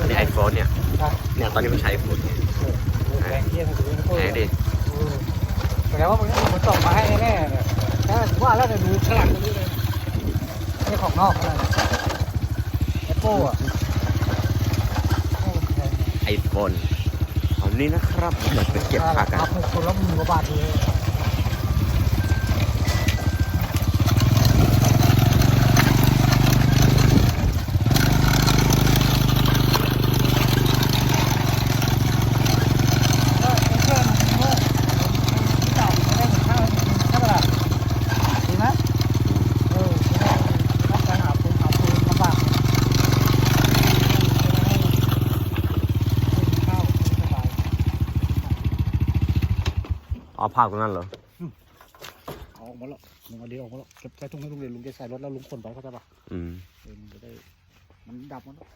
อันนี้ไอโฟนเนี่ยเนี่ยตอนนี้มันใช้โฟนเนี่ยไหนดิแสดงว่ามึงมันส่งมาให้แน่ๆเนี่ยว่าแล้วจะดูฉลางหลังตรงนี้เลยนี่ของนอกนะแอปเปิลอะไอโฟนของนี้นะครับเดี๋ยวไปเก็บค่ากันคนละหมื่นกว่าบาทเลย อ๋อภาคตรงนั้นเหรอเอาออกมาแล้วลุงเอาดีออกมาแล้วเก็บใส่ถุงให้ลุงเรียนลุงจะใส่รถแล้วลุงขนไปเข้าใจปะอืม เออมันจะได้มันดับมันแล้ว